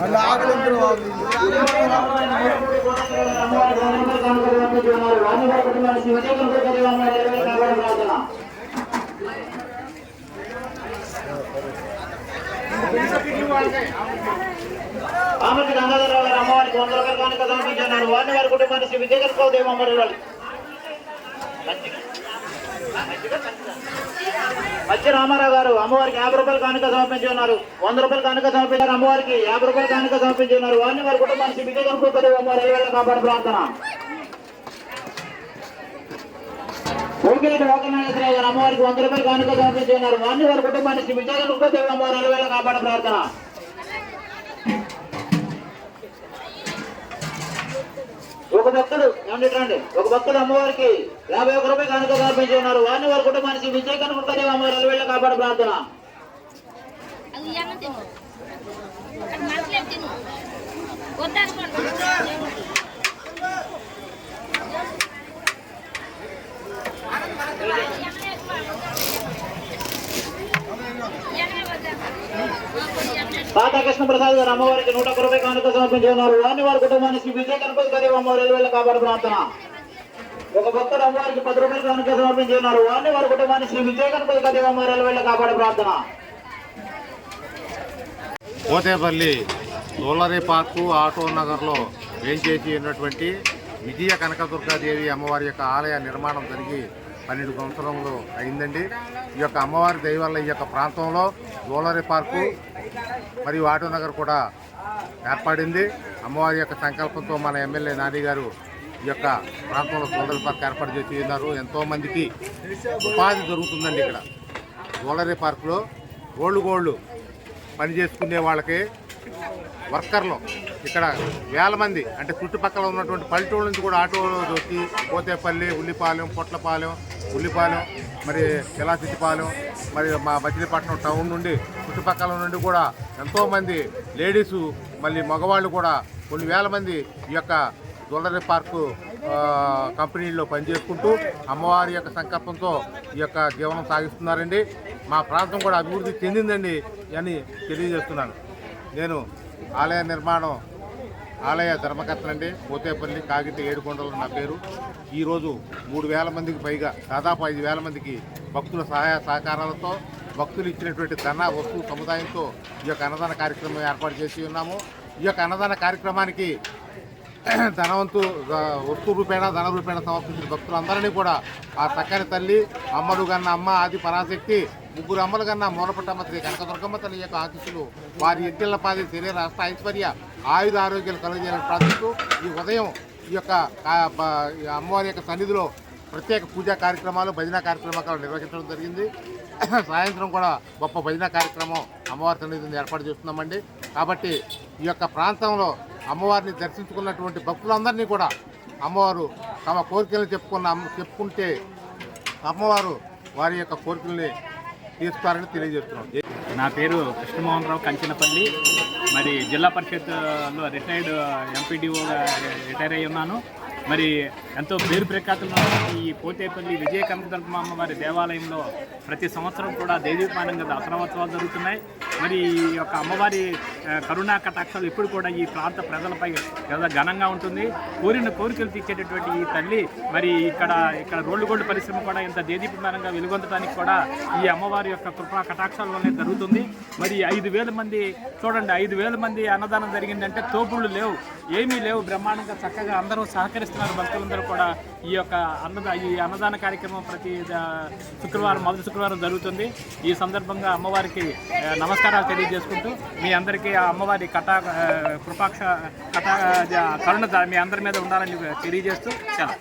అలా ఆకలి ఆమెకి గంగాధరరావు గారు అమ్మవారికి వంద రూపాయలు కనుక సమర్పించారు వారిని వారి కుటుంబానికి విజయకర్కోదేవి అమ్మవారి వాళ్ళు మంచిగా మధ్య రామారావు గారు అమ్మవారికి యాభై రూపాయలు కానుక సమర్పించి ఉన్నారు. వంద రూపాయలు కానుక సమర్పించారు అమ్మవారికి యాభై రూపాయలు కానుక సమర్పించి ఉన్నారు. వారిని వారి కుటుంబానికి శ్రీ విజయకృష్ణ దేవ అమ్మవారి అయ్యేళ్ళ కాపాడు ప్రార్థన. ఓకేటి గారు అమ్మవారికి వంద రూపాయలు కానుక సమర్పించి ఉన్నారు. వారిని వారి కుటుంబానికి శ్రీ విజయకృష్ణ దేవ అమ్మవారి అయ్యేళ్ళ కాపాడు ప్రార్థన. ఒక భక్తుడు ఏమండి రండి. ఒక భక్తుడు అమ్మవారికి యాభై ఒక్క రూపాయలు కనుక సమర్పించి ఉన్నారు. వారిని వారి కుటుంబానికి విజయ కనుకుంటేనే అమ్మవారి అలవేళ్ళ కాపాడు ప్రార్థన. అది ఏమో రాధాకృష్ణ ప్రసాద్ గారు అమ్మవారికి నూట ఒక్క కానుక కనుక సమర్పించి ఉన్నారు. వారిని వారి కుటుంబానికి విజయ గణపతి గారి అమ్మవారి అలవేళ్ళ కాపాడు ప్రార్థన. ఒక భక్తుడు అమ్మవారికి పది రూపాయలు కానుక సమర్పించి ఉన్నారు. వారిని వారి కుటుంబానికి శ్రీ విజయ గణపతి గారి అమ్మవారి అలవేళ్ళ కాపాడు ప్రార్థన. పోతేపల్లి సోలరీ పార్కు ఆటో నగర్లో వేంచేసి ఉన్నటువంటి విజయ కనకదుర్గాదేవి అమ్మవారి యొక్క ఆలయ నిర్మాణం జరిగి పన్నెండు సంవత్సరంలో అయిందండి. ఈ యొక్క అమ్మవారి దయ వల్ల ఈ యొక్క ప్రాంతంలో గోలరి పార్కు మరియు ఆటో నగర్ కూడా ఏర్పడింది. అమ్మవారి యొక్క సంకల్పంతో మన ఎమ్మెల్యే నాని గారు ఈ యొక్క ప్రాంతంలో గోలరి పార్క్ ఏర్పాటు చేసి ఉన్నారు. ఎంతోమందికి ఉపాధి దొరుకుతుందండి ఇక్కడ. గోలరి పార్కులో గోల్డ్ గోల్డ్ పని చేసుకునే వాళ్ళకి వర్కర్లు ఇక్కడ వేల మంది అంటే చుట్టుపక్కల ఉన్నటువంటి పల్లెటూరు నుంచి కూడా ఆటోలో వచ్చి పోతేపల్లి ఉల్లిపాలెం పొట్లపాలెం ఉల్లిపాలెం మరి కిలాసిటిపాలెం మరి మా మచిలీపట్నం టౌన్ నుండి చుట్టుపక్కల నుండి కూడా ఎంతోమంది లేడీసు మళ్ళీ మగవాళ్ళు కూడా కొన్ని వేల మంది ఈ యొక్క జ్యువెలరీ పార్కు కంపెనీలో పనిచేసుకుంటూ అమ్మవారి యొక్క సంకల్పంతో ఈ యొక్క జీవనం సాగిస్తున్నారండి. మా ప్రాంతం కూడా అభివృద్ధి చెందిందండి అని తెలియజేస్తున్నాను. నేను ఆలయ నిర్మాణం ఆలయ ధర్మకర్తలండి పోతేపల్లి కాగిత ఏడుకొండలు నా పేరు. ఈరోజు మూడు వేల మందికి పైగా దాదాపు ఐదు వేల మందికి భక్తుల సహాయ సహకారాలతో భక్తులు ఇచ్చినటువంటి ధన వస్తువు సముదాయంతో ఈ యొక్క అన్నదాన కార్యక్రమం ఏర్పాటు చేసి ఉన్నాము. ఈ యొక్క అన్నదాన కార్యక్రమానికి ధనవంతు వస్తు రూపేణ ధన రూపేణ సమర్పించిన భక్తులందరినీ కూడా ఆ చక్కని తల్లి అమ్మడు కన్న అమ్మ ఆది పరాశక్తి ముగ్గురు అమ్మలు కన్నా మూలపట్టమ్మ శ్రీ కనకదుర్గమ్మ తల్లి యొక్క ఆశీస్సులు వారి ఇంటిళ్ళ పాది శరీర రాష్ట్ర ఐశ్వర్య ఆయుధ ఆరోగ్యాలు కలుగజేయాలని ప్రార్థిస్తూ ఈ ఉదయం ఈ యొక్క అమ్మవారి యొక్క సన్నిధిలో ప్రత్యేక పూజా కార్యక్రమాలు భజన కార్యక్రమాలు నిర్వహించడం జరిగింది. సాయంత్రం కూడా గొప్ప భజన కార్యక్రమం అమ్మవారి సన్నిధిని ఏర్పాటు చేస్తున్నామండి. కాబట్టి ఈ యొక్క ప్రాంతంలో అమ్మవారిని దర్శించుకున్నటువంటి భక్తులందరినీ కూడా అమ్మవారు తమ కోరికలను చెప్పుకున్న చెప్పుకుంటే అమ్మవారు వారి యొక్క కోరికల్ని తీరుస్తారని తెలియజేస్తున్నాం. నా పేరు కృష్ణమోహన్ రావు కంచినపల్లి. మరి జిల్లా పరిషత్లో రిటైర్డ్ ఎంపీడీఓగా రిటైర్ అయి ఉన్నాను. మరి ఎంతో పేరు ప్రఖ్యాతులు ఈ పోతేపల్లి విజయ కనకదుర్గమ్మ అమ్మవారి దేవాలయంలో ప్రతి సంవత్సరం కూడా దేదీపానంగా దసరాోత్సవాలు జరుగుతున్నాయి. మరి ఈ యొక్క అమ్మవారి కరుణా కటాక్షాలు ఇప్పుడు కూడా ఈ ప్రాంత ప్రజలపై చాలా ఘనంగా ఉంటుంది. కోరిన కోరికలు తీర్చేటటువంటి ఈ తల్లి మరి ఇక్కడ ఇక్కడ రోడ్డు గోల్డ్ పరిశ్రమ కూడా ఇంత దేదీపమానంగా వెలుగొందడానికి కూడా ఈ అమ్మవారి యొక్క కృపా కటాక్షాల వల్లే జరుగుతుంది. మరి ఐదు వేల మంది చూడండి ఐదు వేల మంది అన్నదానం జరిగిందంటే తోపుళ్ళు లేవు ఏమీ లేవు. బ్రహ్మాండంగా చక్కగా అందరూ సహకరిస్తున్నారు. భక్తులందరూ కూడా ఈ యొక్క అన్నదా ఈ అన్నదాన కార్యక్రమం ప్రతి శుక్రవారం మొదటి శుక్రవారం జరుగుతుంది. ఈ సందర్భంగా అమ్మవారికి నమస్కారం నమస్కారాలు తెలియజేసుకుంటూ మీ అందరికీ ఆ అమ్మవారి కటా కృపాక్ష కటా కరుణ మీ అందరి మీద ఉండాలని తెలియజేస్తూ చాలా